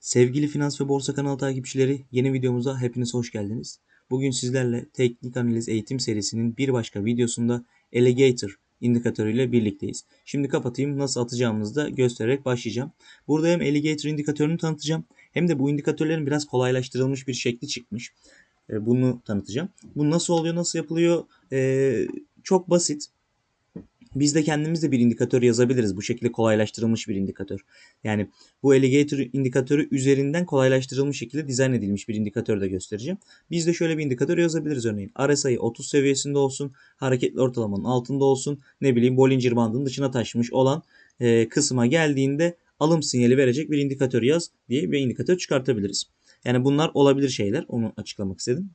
Sevgili Finans ve Borsa kanalı takipçileri, yeni videomuza hepiniz hoş geldiniz. Bugün sizlerle teknik analiz eğitim serisinin bir başka videosunda Alligator indikatörüyle birlikteyiz. Şimdi kapatayım nasıl atacağımızı da göstererek başlayacağım. Burada hem Alligator indikatörünü tanıtacağım hem de bu indikatörlerin biraz kolaylaştırılmış bir şekli çıkmış. E, Bunu tanıtacağım. Bu nasıl oluyor, nasıl yapılıyor? E, çok basit. Biz de kendimiz de bir indikatör yazabiliriz. Bu şekilde kolaylaştırılmış bir indikatör. Yani bu alligator indikatörü üzerinden kolaylaştırılmış şekilde dizayn edilmiş bir indikatör de göstereceğim. Biz de şöyle bir indikatör yazabiliriz örneğin. RSI 30 seviyesinde olsun, hareketli ortalamanın altında olsun, ne bileyim Bollinger bandının dışına taşmış olan e, kısma geldiğinde alım sinyali verecek bir indikatör yaz diye bir indikatör çıkartabiliriz. Yani bunlar olabilir şeyler. Onu açıklamak istedim.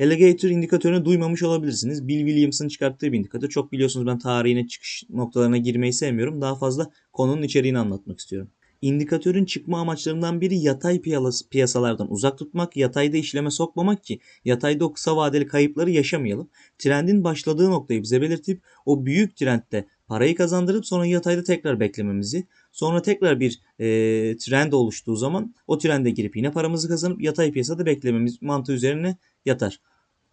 Alligator indikatörünü duymamış olabilirsiniz. Bill Williams'ın çıkarttığı bir indikatör. Çok biliyorsunuz ben tarihine çıkış noktalarına girmeyi sevmiyorum. Daha fazla konunun içeriğini anlatmak istiyorum. İndikatörün çıkma amaçlarından biri yatay piyasalardan uzak tutmak, yatayda işleme sokmamak ki yatayda o kısa vadeli kayıpları yaşamayalım. Trendin başladığı noktayı bize belirtip o büyük trendde parayı kazandırıp sonra yatayda tekrar beklememizi, sonra tekrar bir e, trend oluştuğu zaman o trende girip yine paramızı kazanıp yatay piyasada beklememiz mantığı üzerine yatar.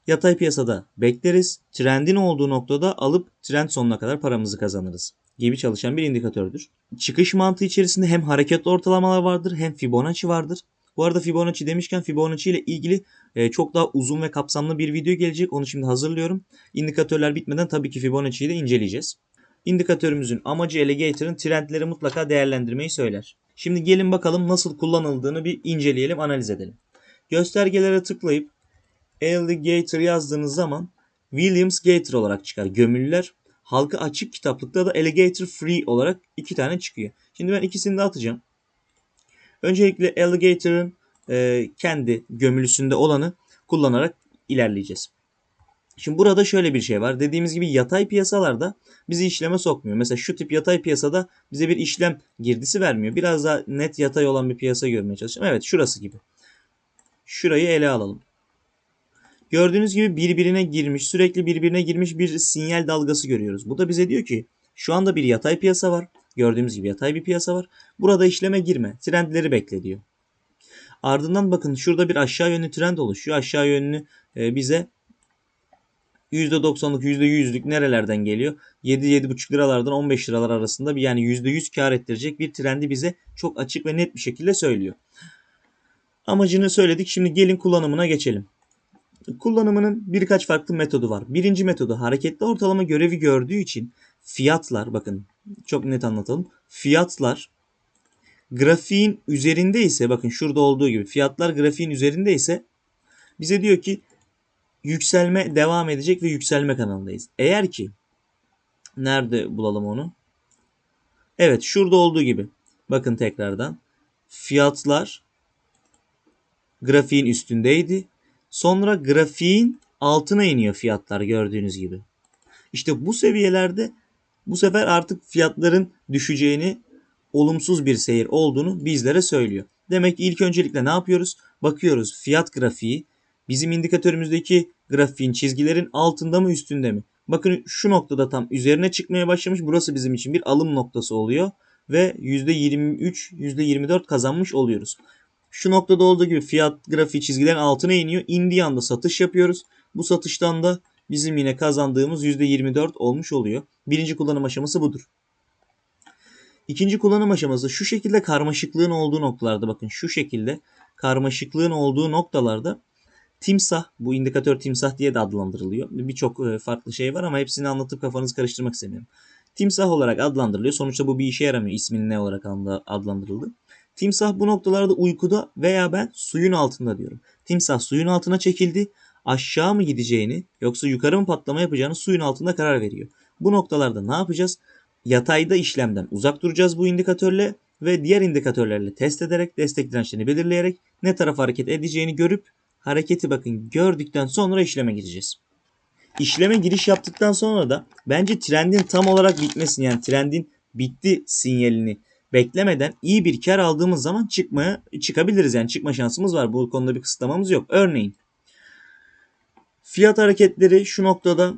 Yatay piyasada bekleriz, trendin olduğu noktada alıp trend sonuna kadar paramızı kazanırız gibi çalışan bir indikatördür. Çıkış mantığı içerisinde hem hareketli ortalamalar vardır hem Fibonacci vardır. Bu arada Fibonacci demişken Fibonacci ile ilgili e, çok daha uzun ve kapsamlı bir video gelecek. Onu şimdi hazırlıyorum. İndikatörler bitmeden tabii ki Fibonacci'yi de inceleyeceğiz. İndikatörümüzün amacı Alligator'ın trendleri mutlaka değerlendirmeyi söyler. Şimdi gelin bakalım nasıl kullanıldığını bir inceleyelim, analiz edelim. Göstergelere tıklayıp Alligator yazdığınız zaman Williams Gator olarak çıkar. Gömülüler. Halka açık kitaplıkta da Alligator Free olarak iki tane çıkıyor. Şimdi ben ikisini de atacağım. Öncelikle Alligator'ın e, kendi gömülüsünde olanı kullanarak ilerleyeceğiz. Şimdi burada şöyle bir şey var. Dediğimiz gibi yatay piyasalarda bizi işleme sokmuyor. Mesela şu tip yatay piyasada bize bir işlem girdisi vermiyor. Biraz daha net yatay olan bir piyasa görmeye çalışacağım. Evet şurası gibi. Şurayı ele alalım. Gördüğünüz gibi birbirine girmiş, sürekli birbirine girmiş bir sinyal dalgası görüyoruz. Bu da bize diyor ki şu anda bir yatay piyasa var. Gördüğümüz gibi yatay bir piyasa var. Burada işleme girme. Trendleri bekle diyor. Ardından bakın şurada bir aşağı yönlü trend oluşuyor. Aşağı yönlü e, bize %90'lık %100'lük nerelerden geliyor? 7-7,5 liralardan 15 liralar arasında bir yani %100 kar ettirecek bir trendi bize çok açık ve net bir şekilde söylüyor. Amacını söyledik. Şimdi gelin kullanımına geçelim. Kullanımının birkaç farklı metodu var. Birinci metodu hareketli ortalama görevi gördüğü için fiyatlar bakın çok net anlatalım. Fiyatlar grafiğin üzerinde ise bakın şurada olduğu gibi fiyatlar grafiğin üzerinde ise bize diyor ki yükselme devam edecek ve yükselme kanalındayız. Eğer ki nerede bulalım onu? Evet şurada olduğu gibi. Bakın tekrardan. Fiyatlar grafiğin üstündeydi. Sonra grafiğin altına iniyor fiyatlar gördüğünüz gibi. İşte bu seviyelerde bu sefer artık fiyatların düşeceğini, olumsuz bir seyir olduğunu bizlere söylüyor. Demek ki ilk öncelikle ne yapıyoruz? Bakıyoruz fiyat grafiği bizim indikatörümüzdeki grafiğin çizgilerin altında mı üstünde mi? Bakın şu noktada tam üzerine çıkmaya başlamış. Burası bizim için bir alım noktası oluyor ve %23, %24 kazanmış oluyoruz. Şu noktada olduğu gibi fiyat grafiği çizgilerin altına iniyor. İndiği anda satış yapıyoruz. Bu satıştan da bizim yine kazandığımız %24 olmuş oluyor. Birinci kullanım aşaması budur. İkinci kullanım aşaması şu şekilde karmaşıklığın olduğu noktalarda bakın şu şekilde karmaşıklığın olduğu noktalarda timsah bu indikatör timsah diye de adlandırılıyor. Birçok e, farklı şey var ama hepsini anlatıp kafanızı karıştırmak istemiyorum. Timsah olarak adlandırılıyor. Sonuçta bu bir işe yaramıyor. İsminin ne olarak adlandırıldı. Timsah bu noktalarda uykuda veya ben suyun altında diyorum. Timsah suyun altına çekildi. Aşağı mı gideceğini yoksa yukarı mı patlama yapacağını suyun altında karar veriyor. Bu noktalarda ne yapacağız? Yatayda işlemden uzak duracağız bu indikatörle ve diğer indikatörlerle test ederek destek dirençlerini belirleyerek ne taraf hareket edeceğini görüp hareketi bakın gördükten sonra işleme gireceğiz. İşleme giriş yaptıktan sonra da bence trendin tam olarak bitmesini yani trendin bitti sinyalini beklemeden iyi bir kar aldığımız zaman çıkmaya çıkabiliriz. Yani çıkma şansımız var. Bu konuda bir kısıtlamamız yok. Örneğin fiyat hareketleri şu noktada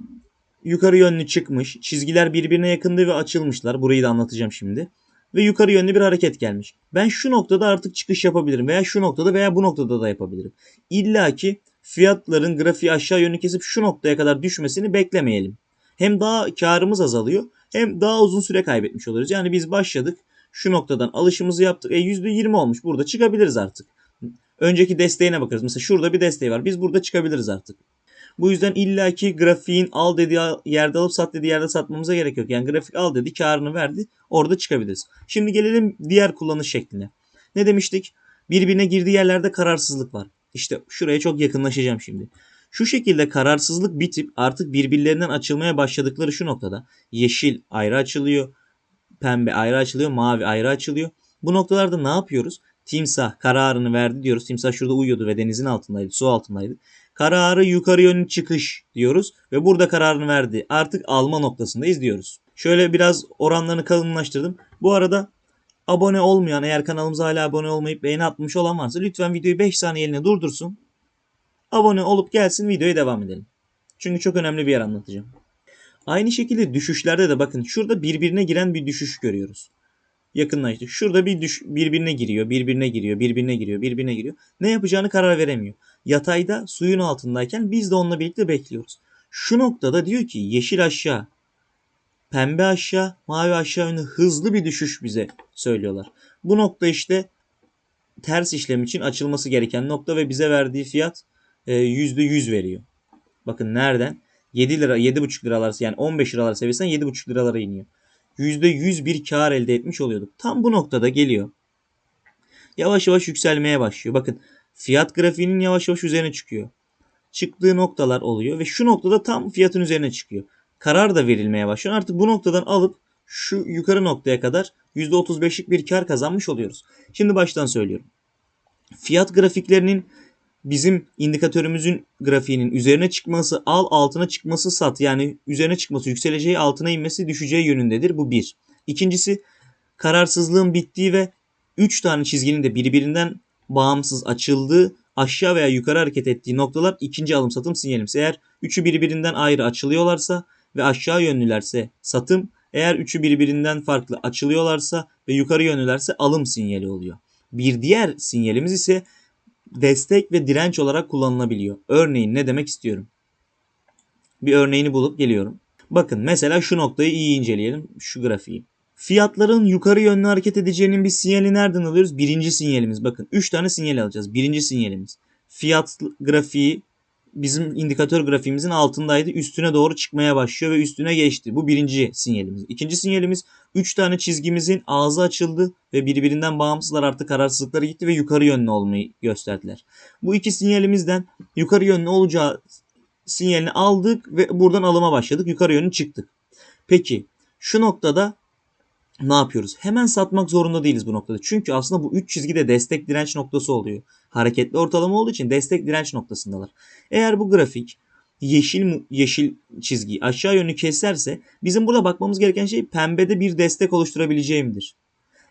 yukarı yönlü çıkmış. Çizgiler birbirine yakındı ve açılmışlar. Burayı da anlatacağım şimdi. Ve yukarı yönlü bir hareket gelmiş. Ben şu noktada artık çıkış yapabilirim veya şu noktada veya bu noktada da yapabilirim. İlla ki fiyatların grafiği aşağı yönlü kesip şu noktaya kadar düşmesini beklemeyelim. Hem daha karımız azalıyor hem daha uzun süre kaybetmiş oluruz. Yani biz başladık şu noktadan alışımızı yaptık. E %20 olmuş burada çıkabiliriz artık. Önceki desteğine bakarız. Mesela şurada bir desteği var. Biz burada çıkabiliriz artık. Bu yüzden illaki grafiğin al dediği yerde alıp sat dediği yerde satmamıza gerek yok. Yani grafik al dedi karını verdi orada çıkabiliriz. Şimdi gelelim diğer kullanış şekline. Ne demiştik? Birbirine girdiği yerlerde kararsızlık var. İşte şuraya çok yakınlaşacağım şimdi. Şu şekilde kararsızlık bitip artık birbirlerinden açılmaya başladıkları şu noktada yeşil ayrı açılıyor, pembe ayrı açılıyor, mavi ayrı açılıyor. Bu noktalarda ne yapıyoruz? Timsah kararını verdi diyoruz. Timsah şurada uyuyordu ve denizin altındaydı, su altındaydı. Kararı yukarı yönlü çıkış diyoruz ve burada kararını verdi. Artık alma noktasındayız diyoruz. Şöyle biraz oranlarını kalınlaştırdım. Bu arada abone olmayan eğer kanalımıza hala abone olmayıp beğeni atmış olan varsa lütfen videoyu 5 saniye durdursun. Abone olup gelsin videoya devam edelim. Çünkü çok önemli bir yer anlatacağım. Aynı şekilde düşüşlerde de bakın şurada birbirine giren bir düşüş görüyoruz. Yakınlaştık. Şurada bir düş birbirine giriyor, birbirine giriyor, birbirine giriyor, birbirine giriyor. Ne yapacağını karar veremiyor. Yatayda suyun altındayken biz de onunla birlikte bekliyoruz. Şu noktada diyor ki yeşil aşağı, pembe aşağı, mavi aşağı yönlü hızlı bir düşüş bize söylüyorlar. Bu nokta işte ters işlem için açılması gereken nokta ve bize verdiği fiyat %100 e, veriyor. Bakın nereden? 7 lira, 7,5 liralar yani 15 liralar seviyesinden 7,5 liralara iniyor. %100 bir kar elde etmiş oluyorduk. Tam bu noktada geliyor. Yavaş yavaş yükselmeye başlıyor. Bakın fiyat grafiğinin yavaş yavaş üzerine çıkıyor. Çıktığı noktalar oluyor ve şu noktada tam fiyatın üzerine çıkıyor. Karar da verilmeye başlıyor. Artık bu noktadan alıp şu yukarı noktaya kadar %35'lik bir kar kazanmış oluyoruz. Şimdi baştan söylüyorum. Fiyat grafiklerinin bizim indikatörümüzün grafiğinin üzerine çıkması, al altına çıkması sat. Yani üzerine çıkması, yükseleceği altına inmesi, düşeceği yönündedir. Bu bir. İkincisi kararsızlığın bittiği ve 3 tane çizginin de birbirinden bağımsız açıldığı aşağı veya yukarı hareket ettiği noktalar ikinci alım satım sinyalimiz. Eğer üçü birbirinden ayrı açılıyorlarsa ve aşağı yönlülerse satım, eğer üçü birbirinden farklı açılıyorlarsa ve yukarı yönlülerse alım sinyali oluyor. Bir diğer sinyalimiz ise destek ve direnç olarak kullanılabiliyor. Örneğin ne demek istiyorum? Bir örneğini bulup geliyorum. Bakın mesela şu noktayı iyi inceleyelim. Şu grafiği. Fiyatların yukarı yönlü hareket edeceğinin bir sinyali nereden alıyoruz? Birinci sinyalimiz. Bakın 3 tane sinyal alacağız. Birinci sinyalimiz. Fiyat grafiği bizim indikatör grafiğimizin altındaydı. Üstüne doğru çıkmaya başlıyor ve üstüne geçti. Bu birinci sinyalimiz. İkinci sinyalimiz 3 tane çizgimizin ağzı açıldı ve birbirinden bağımsızlar artık kararsızlıkları gitti ve yukarı yönlü olmayı gösterdiler. Bu iki sinyalimizden yukarı yönlü olacağı sinyalini aldık ve buradan alıma başladık. Yukarı yönlü çıktık. Peki şu noktada ne yapıyoruz? Hemen satmak zorunda değiliz bu noktada. Çünkü aslında bu 3 çizgi de destek direnç noktası oluyor. Hareketli ortalama olduğu için destek direnç noktasındalar. Eğer bu grafik yeşil yeşil çizgiyi aşağı yönlü keserse bizim burada bakmamız gereken şey pembede bir destek oluşturabileceğimdir.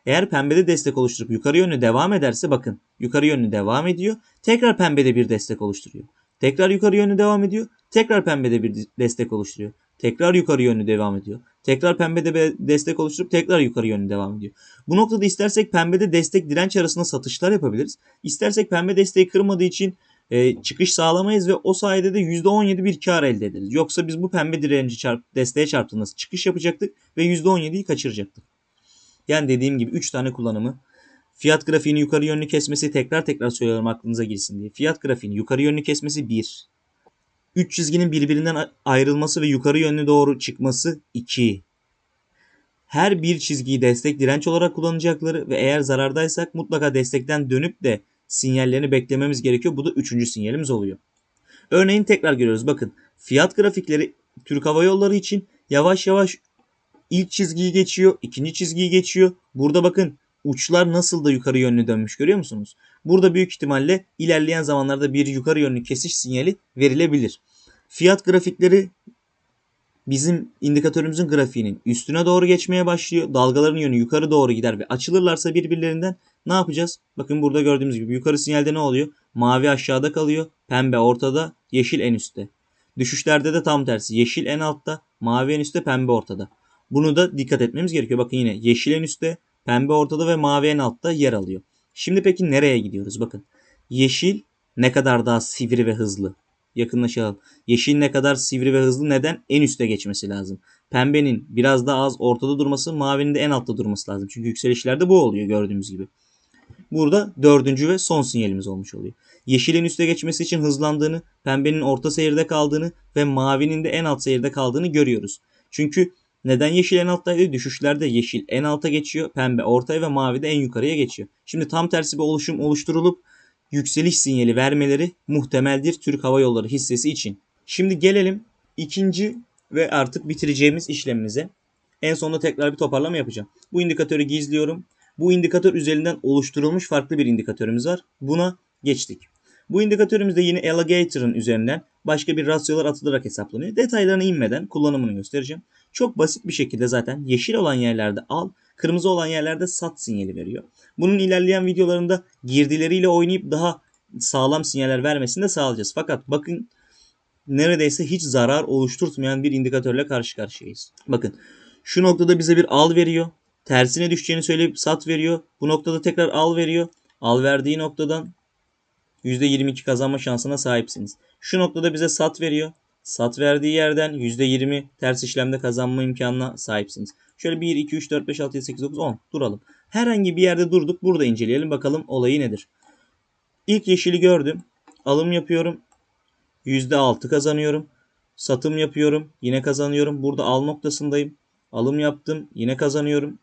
Eğer pembede destek oluşturup yukarı yönlü devam ederse bakın yukarı yönlü devam ediyor. Tekrar pembede bir destek oluşturuyor. Tekrar yukarı yönlü devam ediyor. Tekrar pembede bir destek oluşturuyor. Tekrar yukarı yönlü devam ediyor. Tekrar pembede destek oluşturup tekrar yukarı yönlü devam ediyor. Bu noktada istersek pembede destek direnç arasında satışlar yapabiliriz. İstersek pembe desteği kırmadığı için e, çıkış sağlamayız ve o sayede de %17 bir kar elde ederiz. Yoksa biz bu pembe direnci çarp, desteğe çarptığında çıkış yapacaktık ve %17'yi kaçıracaktık. Yani dediğim gibi 3 tane kullanımı Fiyat grafiğini yukarı yönlü kesmesi tekrar tekrar söylüyorum aklınıza girsin diye. Fiyat grafiğini yukarı yönlü kesmesi 1. 3 çizginin birbirinden ayrılması ve yukarı yönlü doğru çıkması 2. Her bir çizgiyi destek direnç olarak kullanacakları ve eğer zarardaysak mutlaka destekten dönüp de sinyallerini beklememiz gerekiyor. Bu da üçüncü sinyalimiz oluyor. Örneğin tekrar görüyoruz. Bakın fiyat grafikleri Türk Hava Yolları için yavaş yavaş ilk çizgiyi geçiyor, ikinci çizgiyi geçiyor. Burada bakın uçlar nasıl da yukarı yönlü dönmüş görüyor musunuz? Burada büyük ihtimalle ilerleyen zamanlarda bir yukarı yönlü kesiş sinyali verilebilir. Fiyat grafikleri bizim indikatörümüzün grafiğinin üstüne doğru geçmeye başlıyor. Dalgaların yönü yukarı doğru gider ve açılırlarsa birbirlerinden ne yapacağız? Bakın burada gördüğümüz gibi yukarı sinyalde ne oluyor? Mavi aşağıda kalıyor, pembe ortada, yeşil en üstte. Düşüşlerde de tam tersi. Yeşil en altta, mavi en üstte, pembe ortada. Bunu da dikkat etmemiz gerekiyor. Bakın yine yeşil en üstte, Pembe ortada ve mavi en altta yer alıyor. Şimdi peki nereye gidiyoruz? Bakın. Yeşil ne kadar daha sivri ve hızlı. Yakınlaşalım. Yeşil ne kadar sivri ve hızlı neden? En üste geçmesi lazım. Pembenin biraz daha az ortada durması, mavinin de en altta durması lazım. Çünkü yükselişlerde bu oluyor gördüğümüz gibi. Burada dördüncü ve son sinyalimiz olmuş oluyor. Yeşilin üste geçmesi için hızlandığını, pembenin orta seyirde kaldığını ve mavinin de en alt seyirde kaldığını görüyoruz. Çünkü neden yeşil en alttaydı? Düşüşlerde yeşil en alta geçiyor, pembe ortaya ve mavi de en yukarıya geçiyor. Şimdi tam tersi bir oluşum oluşturulup yükseliş sinyali vermeleri muhtemeldir Türk Hava Yolları hissesi için. Şimdi gelelim ikinci ve artık bitireceğimiz işlemimize. En sonunda tekrar bir toparlama yapacağım. Bu indikatörü gizliyorum. Bu indikatör üzerinden oluşturulmuş farklı bir indikatörümüz var. Buna geçtik. Bu indikatörümüz de yine Alligator'ın üzerinden başka bir rasyolar atılarak hesaplanıyor. Detaylarına inmeden kullanımını göstereceğim. Çok basit bir şekilde zaten yeşil olan yerlerde al, kırmızı olan yerlerde sat sinyali veriyor. Bunun ilerleyen videolarında girdileriyle oynayıp daha sağlam sinyaller vermesini de sağlayacağız. Fakat bakın neredeyse hiç zarar oluşturtmayan bir indikatörle karşı karşıyayız. Bakın şu noktada bize bir al veriyor. Tersine düşeceğini söyleyip sat veriyor. Bu noktada tekrar al veriyor. Al verdiği noktadan %22 kazanma şansına sahipsiniz. Şu noktada bize sat veriyor. Sat verdiği yerden %20 ters işlemde kazanma imkanına sahipsiniz. Şöyle 1, 2, 3, 4, 5, 6, 7, 8, 9, 10 duralım. Herhangi bir yerde durduk. Burada inceleyelim bakalım olayı nedir. İlk yeşili gördüm. Alım yapıyorum. %6 kazanıyorum. Satım yapıyorum. Yine kazanıyorum. Burada al noktasındayım. Alım yaptım. Yine kazanıyorum.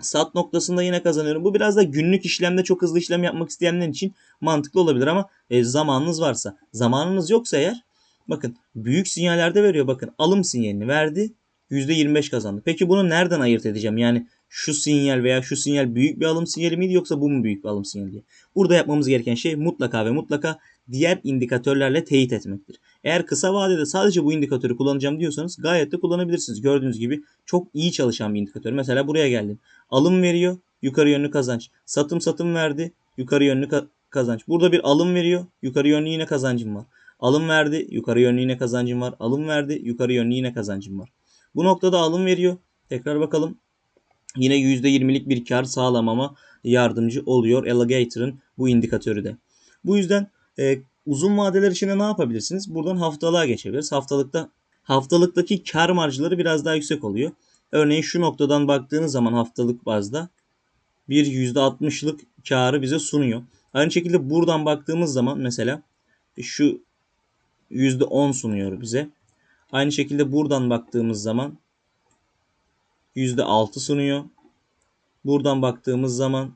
Sat noktasında yine kazanıyorum. Bu biraz da günlük işlemde çok hızlı işlem yapmak isteyenler için mantıklı olabilir ama e, zamanınız varsa. Zamanınız yoksa eğer bakın büyük sinyallerde veriyor. Bakın alım sinyalini verdi. %25 kazandı. Peki bunu nereden ayırt edeceğim? Yani şu sinyal veya şu sinyal büyük bir alım sinyali miydi yoksa bu mu büyük bir alım sinyali diye. Burada yapmamız gereken şey mutlaka ve mutlaka diğer indikatörlerle teyit etmektir. Eğer kısa vadede sadece bu indikatörü kullanacağım diyorsanız gayet de kullanabilirsiniz. Gördüğünüz gibi çok iyi çalışan bir indikatör. Mesela buraya geldim. Alım veriyor, yukarı yönlü kazanç. Satım satım verdi, yukarı yönlü ka- kazanç. Burada bir alım veriyor, yukarı yönlü yine kazancım var. Alım verdi, yukarı yönlü yine kazancım var. Alım verdi, yukarı yönlü yine kazancım var. Bu noktada alım veriyor. Tekrar bakalım. Yine %20'lik bir kar sağlamama yardımcı oluyor Alligator'ın bu indikatörü de. Bu yüzden e, uzun vadeler için ne yapabilirsiniz? Buradan haftalığa geçebiliriz. Haftalıkta haftalıktaki kar marjları biraz daha yüksek oluyor. Örneğin şu noktadan baktığınız zaman haftalık bazda bir %60'lık karı bize sunuyor. Aynı şekilde buradan baktığımız zaman mesela şu %10 sunuyor bize. Aynı şekilde buradan baktığımız zaman %6 sunuyor. Buradan baktığımız zaman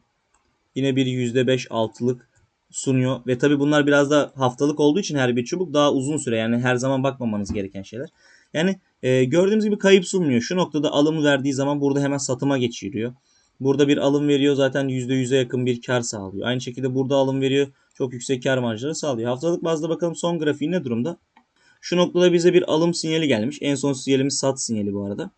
yine bir %5 altılık sunuyor. Ve tabi bunlar biraz da haftalık olduğu için her bir çubuk daha uzun süre yani her zaman bakmamanız gereken şeyler. Yani e, gördüğümüz gibi kayıp sunmuyor. Şu noktada alım verdiği zaman burada hemen satıma geçiriyor. Burada bir alım veriyor zaten %100'e yakın bir kar sağlıyor. Aynı şekilde burada alım veriyor. Çok yüksek kar marjları sağlıyor. Haftalık bazda bakalım son grafiği ne durumda? Şu noktada bize bir alım sinyali gelmiş. En son sinyalimiz sat sinyali bu arada.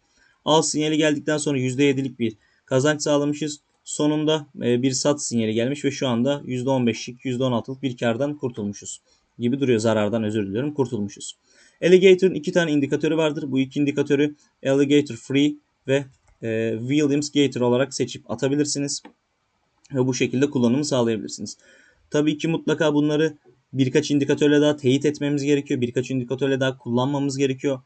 Al sinyali geldikten sonra %7'lik bir kazanç sağlamışız. Sonunda e, bir sat sinyali gelmiş ve şu anda %15'lik %16'lık bir kardan kurtulmuşuz. Gibi duruyor zarardan özür diliyorum kurtulmuşuz. Alligator'ın iki tane indikatörü vardır. Bu iki indikatörü Alligator Free ve e, Williams Gator olarak seçip atabilirsiniz. Ve bu şekilde kullanımı sağlayabilirsiniz. Tabii ki mutlaka bunları birkaç indikatörle daha teyit etmemiz gerekiyor. Birkaç indikatörle daha kullanmamız gerekiyor.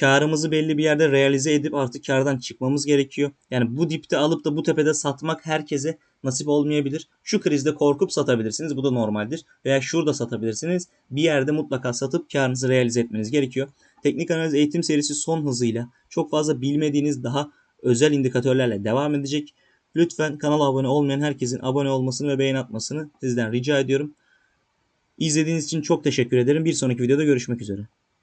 Karımızı belli bir yerde realize edip artık kardan çıkmamız gerekiyor. Yani bu dipte alıp da bu tepede satmak herkese nasip olmayabilir. Şu krizde korkup satabilirsiniz. Bu da normaldir. Veya şurada satabilirsiniz. Bir yerde mutlaka satıp karınızı realize etmeniz gerekiyor. Teknik analiz eğitim serisi son hızıyla çok fazla bilmediğiniz daha özel indikatörlerle devam edecek. Lütfen kanala abone olmayan herkesin abone olmasını ve beğeni atmasını sizden rica ediyorum. İzlediğiniz için çok teşekkür ederim. Bir sonraki videoda görüşmek üzere.